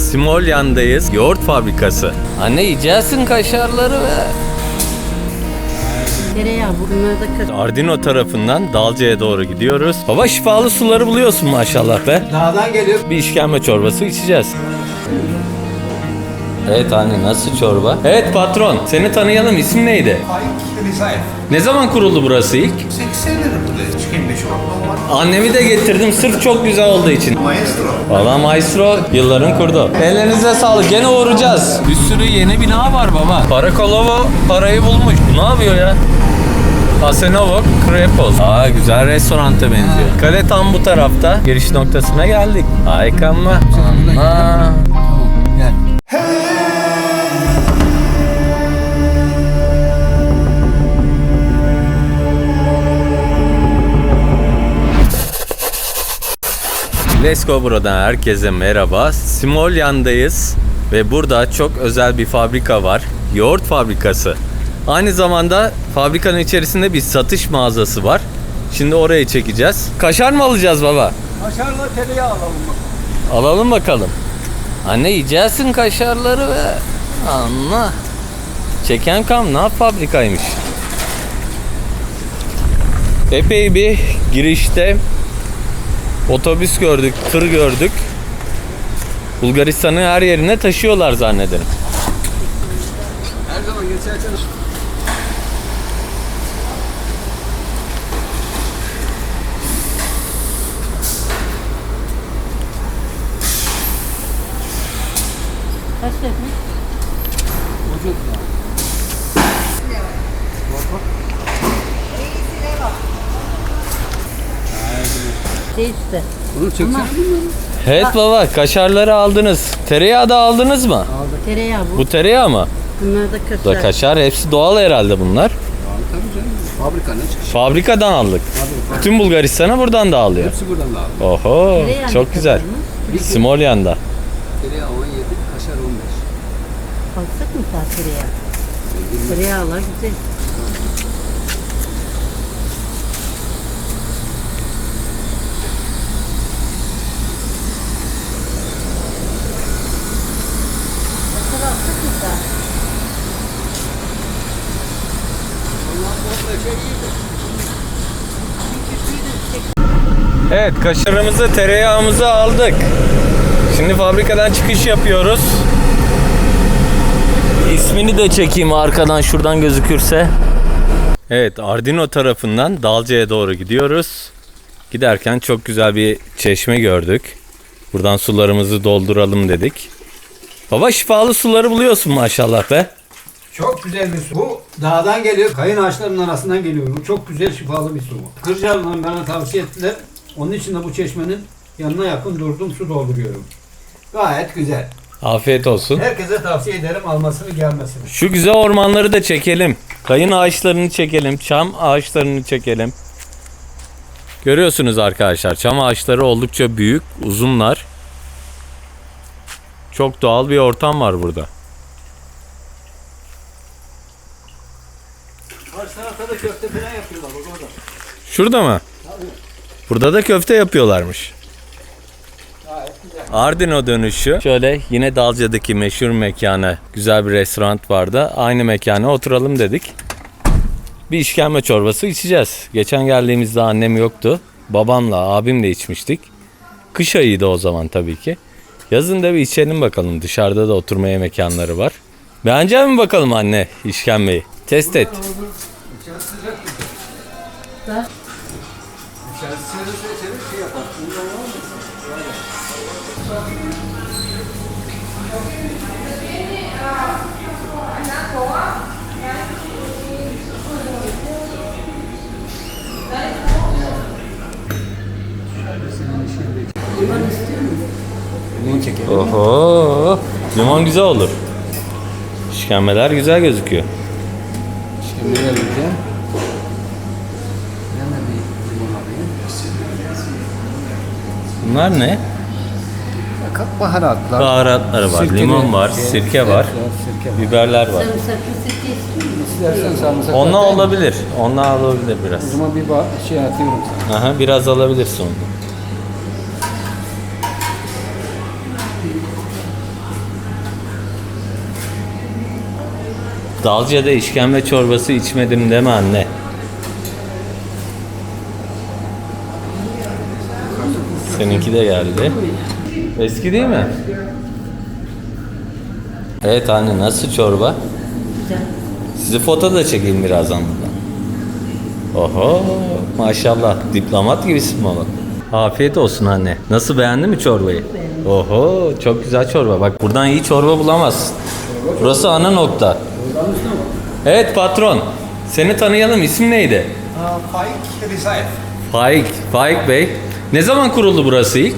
Smolyan'dayız. Yoğurt fabrikası. Anne yiyeceksin kaşarları ve... Tereyağı bunlar da kötü. Ardino tarafından Dalca'ya doğru gidiyoruz. Baba şifalı suları buluyorsun maşallah be. Dağdan geliyor. Bir işkembe çorbası içeceğiz. Evet anne nasıl çorba? Evet patron seni tanıyalım isim neydi? Faik Rizaev. Ne zaman kuruldu burası ilk? 80 lira burada çıkayım bir çorba var. Annemi de getirdim sırf çok güzel olduğu için. Maestro. Valla maestro yılların kurdu. Ellerinize sağlık gene uğrayacağız. Bir sürü yeni bina var baba. Parakolovo parayı bulmuş. Bu ne yapıyor ya? Asenovo Krepos. Aa güzel restoranta benziyor. Kale tam bu tarafta. Giriş noktasına geldik. Harika mı? Aa. Gel. Let's Go Bro'dan herkese merhaba. Smolyan'dayız ve burada çok özel bir fabrika var. Yoğurt fabrikası. Aynı zamanda fabrikanın içerisinde bir satış mağazası var. Şimdi orayı çekeceğiz. Kaşar mı alacağız baba? Kaşarla tereyağı alalım bak. Alalım bakalım. Anne yiyeceksin kaşarları ve anla. Çeken kam ne fabrikaymış. Epey bir girişte otobüs gördük, tır gördük. Bulgaristan'ın her yerine taşıyorlar zannederim. Her zaman geçerken Şey işte. Bunu çeksen. Evet baba kaşarları aldınız. Tereyağı da aldınız mı? Tereyağı bu. Bu tereyağı mı? Bunlar da Bu da kötü. kaşar hepsi doğal herhalde bunlar. Tabii canım. Fabrikanın çıkışı. Fabrikadan aldık. Bütün Bulgaristan'a buradan da alıyor. Hepsi buradan da aldım. Oho Tereyağı çok güzel. kadarmış? Smolyan'da. Tereyağı 17, kaşar 15. Alsak mı daha tereyağı? Tereyağlar güzel. Kaşar alsak mı daha? Evet kaşarımızı tereyağımızı aldık. Şimdi fabrikadan çıkış yapıyoruz. İsmini de çekeyim arkadan şuradan gözükürse. Evet Ardino tarafından Dalca'ya doğru gidiyoruz. Giderken çok güzel bir çeşme gördük. Buradan sularımızı dolduralım dedik. Baba şifalı suları buluyorsun maşallah be. Çok güzel bir su. Bu dağdan geliyor. Kayın ağaçlarının arasından geliyor. Bu çok güzel şifalı bir su. bu. Kırcalı'dan bana tavsiye ettiler. Onun için de bu çeşmenin yanına yakın durdum su dolduruyorum. Gayet güzel. Afiyet olsun. Herkese tavsiye ederim almasını gelmesini. Şu güzel ormanları da çekelim. Kayın ağaçlarını çekelim. Çam ağaçlarını çekelim. Görüyorsunuz arkadaşlar. Çam ağaçları oldukça büyük, uzunlar. Çok doğal bir ortam var burada. Karşı tarafta da köfte falan yapıyorlar orada. Şurada mı? Burada da köfte yapıyorlarmış. Ardino dönüşü. Şöyle yine Dalca'daki meşhur mekana güzel bir restoran vardı. Aynı mekana oturalım dedik. Bir işkembe çorbası içeceğiz. Geçen geldiğimizde annem yoktu. Babamla abimle içmiştik. Kış ayıydı o zaman tabii ki. Yazın da bir içelim bakalım. Dışarıda da oturmaya mekanları var. Beğenecek mi bakalım anne işkembeyi? Test et. Sıcak Oho. Limon güzel olur. İşkembeler güzel gözüküyor. Limon alayım. Bunlar ne? Baharatlar. Baharatları var. Sirkeli- Limon var, şey, sirke var, Sirke var. biberler var. Sarımsaklı sirke istiyor musun? İstersen sarımsak Ondan olabilir. Ondan alabilir O biraz. zaman bir şey atıyorum sana. Aha, biraz alabilirsin ondan. Dalca'da işkembe çorbası içmedim deme anne. Seninki de geldi. Eski değil mi? Evet anne nasıl çorba? Güzel. Sizi foto da çekeyim birazdan buradan. Oho maşallah diplomat gibisin baba. Afiyet olsun anne. Nasıl beğendin mi çorbayı? Oho çok güzel çorba. Bak buradan iyi çorba bulamazsın. Burası ana nokta. Evet patron. Seni tanıyalım. İsim neydi? Faik Rizaev. Faik. Faik Bey. Ne zaman kuruldu burası ilk?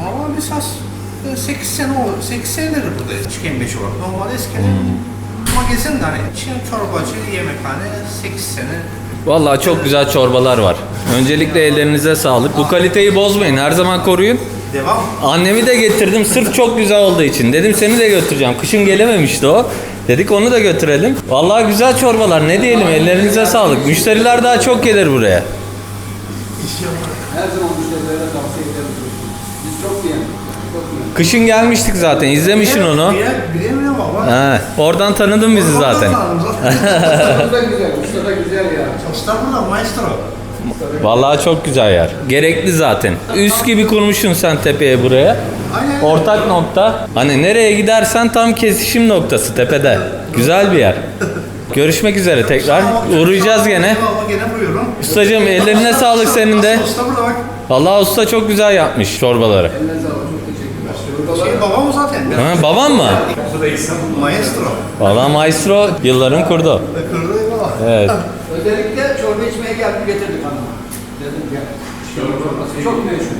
Ama az 8 sene oldu. 8 senedir buradayız. İşkembeci olarak. Normalde eskiden magazin de hani Çin çorbacı, yemekhane 8 sene. Vallahi çok güzel çorbalar var. Öncelikle ellerinize sağlık. Bu kaliteyi bozmayın. Her zaman koruyun. Devam. Annemi de getirdim sırf çok güzel olduğu için. Dedim seni de götüreceğim. Kışın gelememişti o. Dedik onu da götürelim. Vallahi güzel çorbalar. Ne diyelim ellerinize sağlık. Müşteriler daha çok gelir buraya. Her zaman müşterilere tavsiye ederiz. Biz çok beğendik. Çok beğendik. Kışın gelmiştik zaten. İzlemişsin onu. Bilemiyorum ama. He, oradan tanıdın bizi zaten. Usta da güzel, usta da güzel ya. Usta burada maestro. Vallahi çok güzel yer. Gerekli zaten. Üst gibi kurmuşsun sen tepeye buraya. Ortak nokta. Hani nereye gidersen tam kesişim noktası tepede. Güzel bir yer. Görüşmek üzere tekrar. Uğrayacağız gene. Ustacığım ellerine sağlık senin de. Allah usta çok güzel yapmış çorbaları. Şey babam zaten. Ha, babam mı? Maestro. Valla maestro yılların kurdu. Baba. Evet. Geldim getirdik hanıma. Dedim gel. Çok meşhur.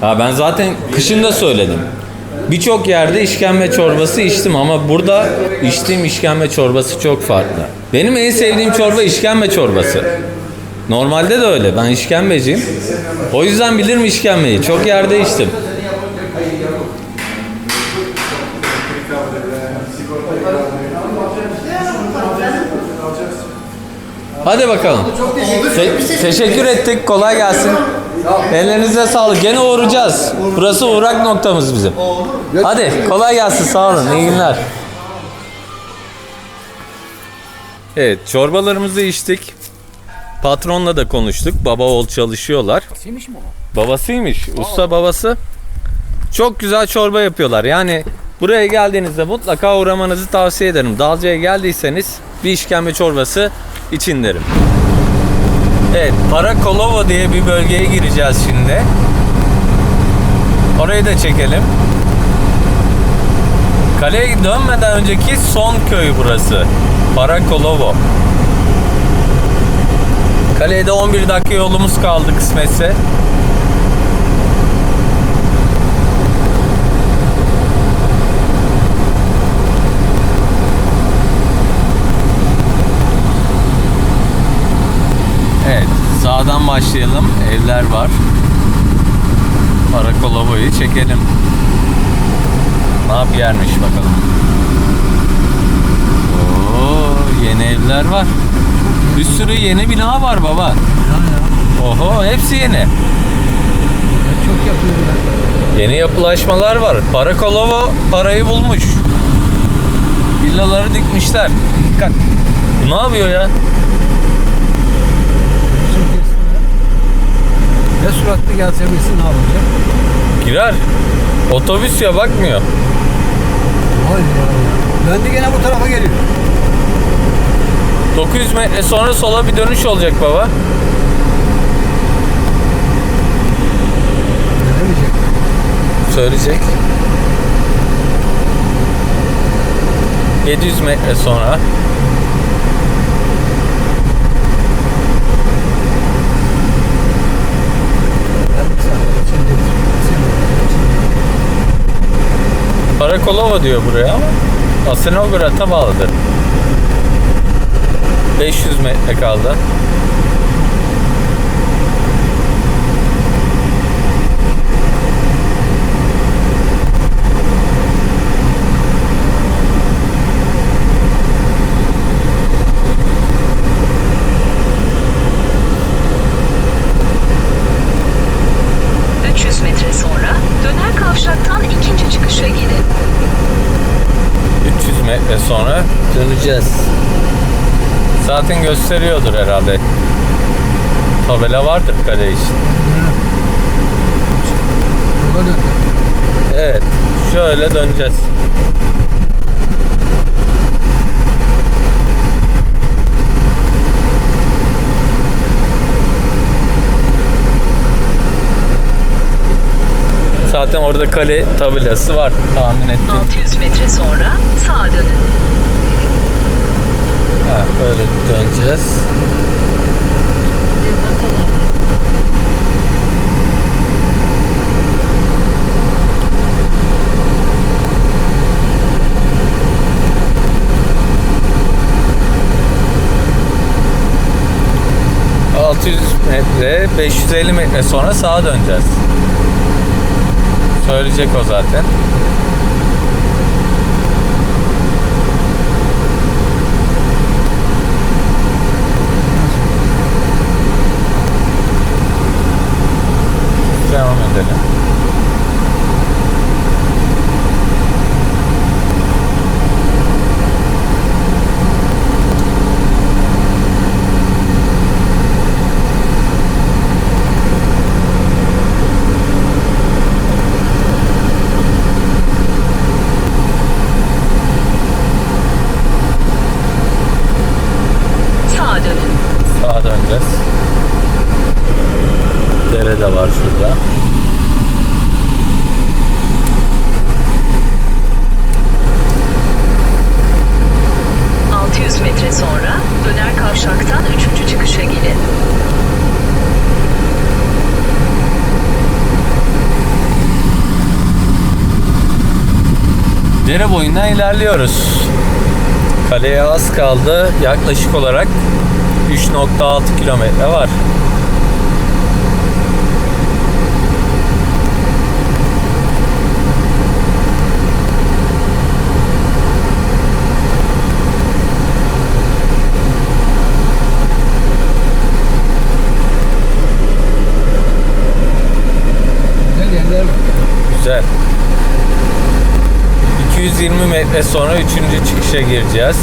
Ha ben zaten kışın da söyledim. Birçok yerde işkembe çorbası içtim ama burada içtiğim işkembe çorbası çok farklı. Benim en sevdiğim çorba işkembe çorbası. Normalde de öyle. Ben işkembeciyim. O yüzden bilirim işkembeyi. Çok yerde içtim. Hadi bakalım. Te- teşekkür ettik. Kolay gelsin. Ellerinize sağlık. Gene uğrayacağız. Burası uğrak noktamız bizim. Hadi kolay gelsin. Sağ olun. İyi günler. Evet çorbalarımızı içtik. Patronla da konuştuk. Baba oğul çalışıyorlar. Şeymiş mi o? Babasıymış. Usta babası. Çok güzel çorba yapıyorlar. Yani buraya geldiğinizde mutlaka uğramanızı tavsiye ederim. Dalca'ya geldiyseniz bir işkembe çorbası için derim. Evet, Parakolova diye bir bölgeye gireceğiz şimdi. Orayı da çekelim. Kaleye dönmeden önceki son köy burası. Parakolovo. Kaleye de 11 dakika yolumuz kaldı kısmetse. Evet, sağdan başlayalım. Evler var. Parakolova'yı çekelim. Ne yap yermiş bakalım. Oo, yeni evler var. Bir sürü yeni bina var baba. Oho, hepsi yeni. Çok yapıyorlar. Yeni yapılaşmalar var. Parakolova parayı bulmuş. Villaları dikmişler. Dikkat. Bu ne yapıyor ya? Ne süratli gelse bilsin ne yapacak? Girer. Otobüs ya bakmıyor. Vay ya. Döndü gene bu tarafa geliyor. 900 metre sonra sola bir dönüş olacak baba. Ne demeyecek? Söyleyecek. 700 metre sonra. Parakolova diyor buraya ama Asenograd'a bağlıdır. 500 metre kaldı. metre sonra döner kavşaktan ikinci çıkışa gidin. 300 metre sonra döneceğiz. Zaten gösteriyordur herhalde. Tabela vardır kale için. Evet. Şöyle döneceğiz. Zaten orada kale tabelası var tahmin ettim. 600 metre sonra sağa dönün. Ha, böyle döneceğiz. Bir bakalım. Hı. 600 metre, 550 metre sonra sağa döneceğiz. Söyleyecek o zaten. Devam edelim. Sağa dönün. Sağa döneceğiz. Dere de var şurada. ...600 metre sonra döner kavşaktan 3. çıkışa gelin. Dere boyundan ilerliyoruz. Kaleye az kaldı. Yaklaşık olarak 3.6 kilometre var. Güzel yerler var. Güzel. 220 metre sonra 3. çıkışa gireceğiz.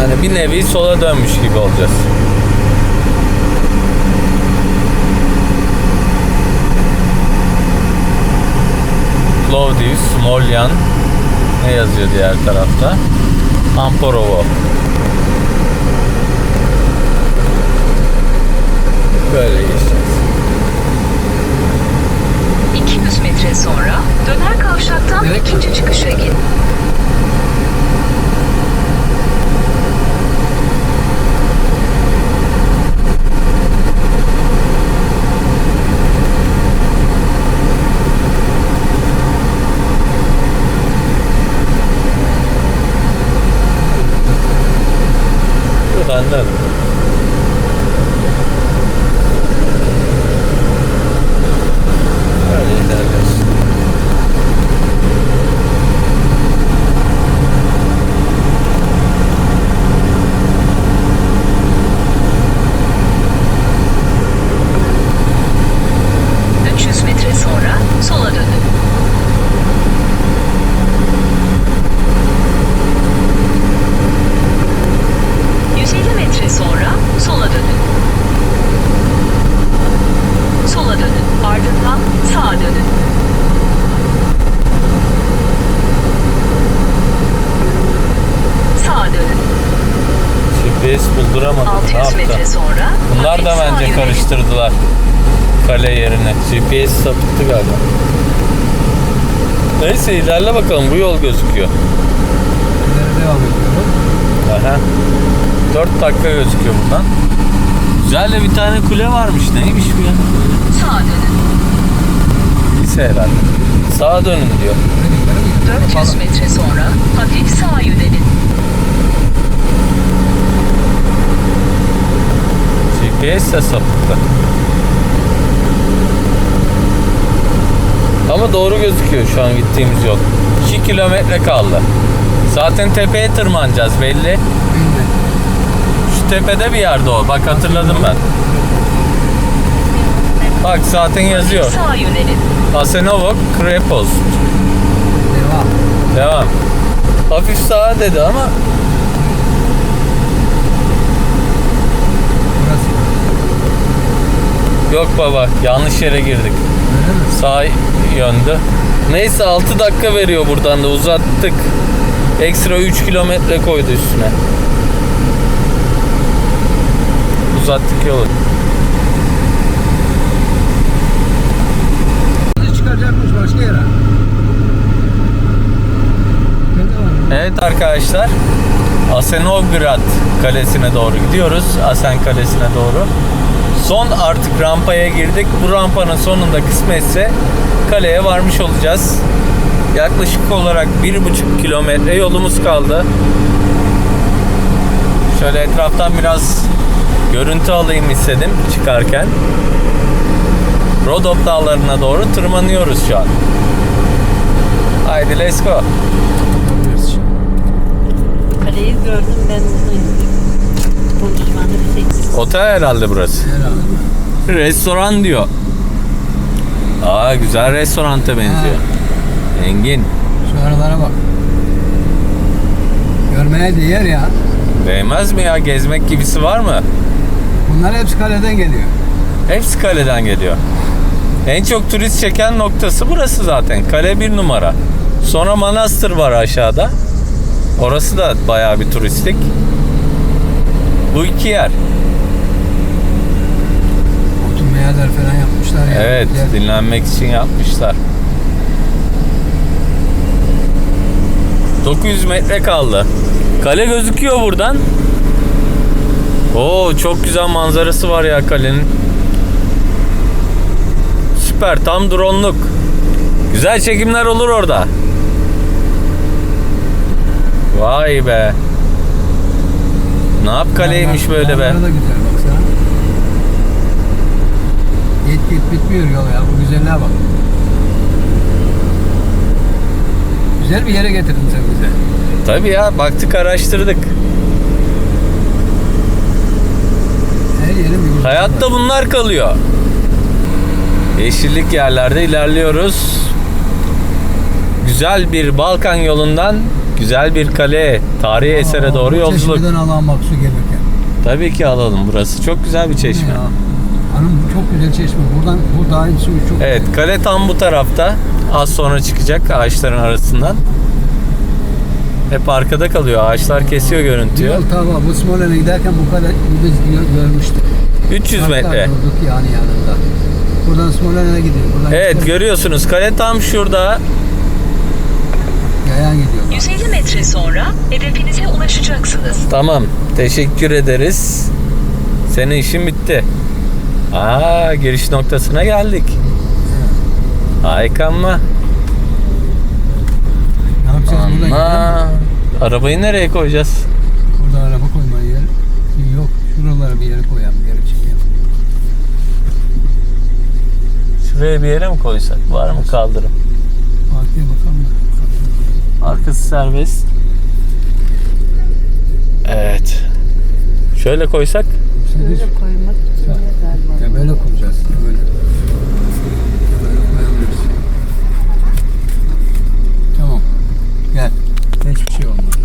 Yani bir nevi sola dönmüş gibi olacağız. Plovdiv, Smolyan ne yazıyor diğer tarafta? Amporovo. Böyle geçeceğiz. Metre sonra döner kavşaktan Nereye ikinci çıkışa gir. Buradan dön. Böyle ilerliyoruz. ...300 metre sonra sola dönün. ...150 metre sonra sola dönün. Sola dönün. Ardından sağa dönün. Sağa dönün. GPS bulduramadım. Ne 600 metre yaptı? Sonra... Bunlar da bence karıştırdılar. Kale yerine. GPS sapıttı galiba. Neyse ilerle bakalım. Bu yol gözüküyor. Nereye devam ediyorum? Aha. 4 dakika gözüküyor buradan. Güzel de bir tane kule varmış. Neymiş bu ya? Sağa dönün. Lise herhalde. Sağa dönün diyor. 400 metre sonra hafif sağa yönelin. GPS de sapıttı. Ama doğru gözüküyor şu an gittiğimiz yol. 2 kilometre kaldı. Zaten tepeye tırmanacağız belli. Şu tepede bir yerde o. Bak hatırladım ben. Bak zaten yazıyor. Asenovo Krepost. Devam. Devam. Hafif sağa dedi ama Burası. Yok baba yanlış yere girdik. Sağ yöndü. Neyse 6 dakika veriyor buradan da uzattık. Ekstra 3 kilometre koydu üstüne. Uzattık yolu. Çıkaracakmış başka yere. Evet arkadaşlar. Asenovgrad Kalesi'ne doğru gidiyoruz. Asen Kalesi'ne doğru. Son artık rampaya girdik. Bu rampanın sonunda kısmetse kaleye varmış olacağız. Yaklaşık olarak 1,5 kilometre yolumuz kaldı. Şöyle etraftan biraz görüntü alayım istedim çıkarken. Rodop dağlarına doğru tırmanıyoruz şu an. Haydi let's go. Kaleyi gördüm ben bize Otel herhalde burası. Herhalde. Restoran diyor. Aa güzel restoranta benziyor. Engin. Şu aralara bak. Görmeye değer ya. Değmez mi ya? Gezmek gibisi var mı? Bunlar hepsi kaleden geliyor. Hepsi kaleden geliyor. En çok turist çeken noktası burası zaten. Kale bir numara. Sonra manastır var aşağıda. Orası da bayağı bir turistik. Bu iki yer. Yerler falan yapmışlar ya. Evet, Güzel. dinlenmek için yapmışlar. 900 metre kaldı. Kale gözüküyor buradan. Oo çok güzel manzarası var ya kalenin. Süper tam drone'luk. Güzel çekimler olur orada. Vay be. Ne yap kaleymiş böyle be. Manzara da güzel baksana. Git git bitmiyor yol ya. Bu güzelliğe bak. Güzel bir yere getirdin sen bize. Tabii ya baktık araştırdık. Her yerin bir güzelliği var. Hayatta bunlar kalıyor. Yeşillik yerlerde ilerliyoruz. Güzel bir Balkan yolundan güzel bir kale, tarihi esere doğru yolculuk. Çeşmeden alan bak su gelirken. Tabii ki alalım burası. Çok güzel bir çeşme. Ya. Hanım bu çok güzel çeşme. Buradan bu dağın suyu çok Evet, kale tam bu tarafta. Az sonra çıkacak ağaçların arasından. Hep arkada kalıyor. Ağaçlar kesiyor görüntüyü. Yol tamam. Bu Smolen'e giderken bu kale biz gö- görmüştük. 300 Hatta metre. Durduk yani yanında. Buradan Smolen'e gidiyor. Buradan Evet, görüyorsunuz kale tam şurada. Yayan gidiyor. 150 metre sonra hedefinize ulaşacaksınız. Tamam. Teşekkür ederiz. Senin işin bitti. Aa, giriş noktasına geldik. Harika ama. Ne yapacağız burada? Ama. Arabayı nereye koyacağız? Burada araba koyma yer yok. Şuralara bir yere koyalım. Bir yere çekelim. Şuraya bir yere mi koysak? Var mı kaldırım? Arkaya bakalım. Arkası serbest. Evet. Şöyle koysak. Böyle koymak için. Ya böyle koyacağız. Böyle. Böyle koyabiliriz. Tamam. Gel. Hiçbir şey olmadı.